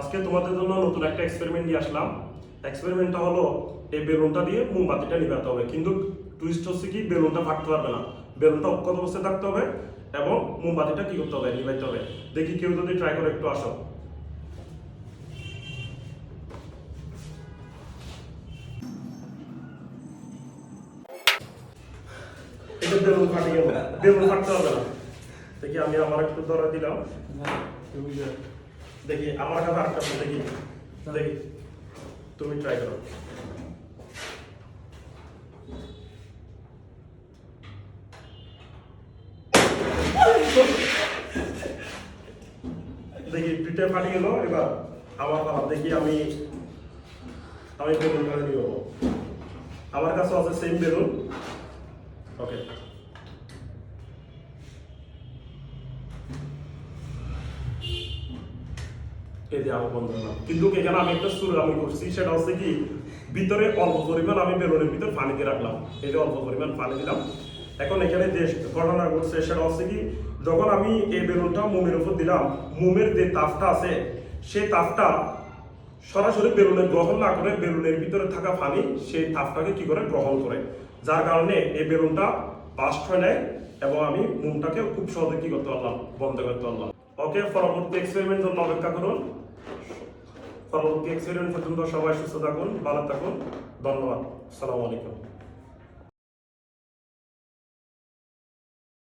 আজকে তোমাদের জন্য নতুন একটা এক্সপেরিমেন্ট নিয়ে আসলাম। এক্সপেরিমেন্টটা হলো, এই বেলুনটা দিয়ে মোমবাতিটা নিভাতে হবে। কিন্তু টুইস্ট হচ্ছে কি, বেলুনটা ফাটতে পারবে না। বেলুনটা অক্ষত অবস্থায় থাকতে হবে এবং মোমবাতিটা কি করতে হবে নিভাইতে হবে। দেখি কেউ যদি ট্রাই করে একটু আসো। বেলুন হবে না। দেখি আমি আমার একটু ধরে দিলাম। দেখি আমার কাছে আরেকটা আছে, দেখি। দেখি। তুমি ট্রাই করো। দেখি দুইটা ফাটি গেল এবার আমার পালা দেখি আমি আমি বেলুন কাছে আমার কাছে আছে সেম বেলুন ওকে এই যে আমার বন্ধ হলাম কিন্তু এখানে আমি একটা সুর আমি করছি, সেটা হচ্ছে কি, ভিতরে অল্প পরিমাণ আমি বেলুনের ভিতর পানি দিয়ে রাখলাম। এই যে অল্প পরিমাণ পানি দিলাম। এখন এখানে যে ঘটনা ঘটছে, সেটা হচ্ছে কি, যখন আমি এই বেলুনটা মোমের উপর দিলাম, মোমের যে তাপটা আছে, সেই তাপটা সরাসরি বেলুনে গ্রহণ না করে বেলুনের ভিতরে থাকা পানি সেই তাপটাকে কি করে? গ্রহণ করে। যার কারণে এই বেলুনটা বাস্ট হয়ে নেয় এবং আমি মোমটাকে খুব সহজে কি করতে পারলাম, বন্ধ করতে পারলাম। ওকে পরবর্তী এক্সপেরিমেন্ট জন্য অপেক্ষা করুন। পরবর্তী এক্সপেরিমেন্ট পর্যন্ত সবাই সুস্থ থাকুন, ভালো থাকুন। ধন্যবাদ। আসসালামু আলাইকুম।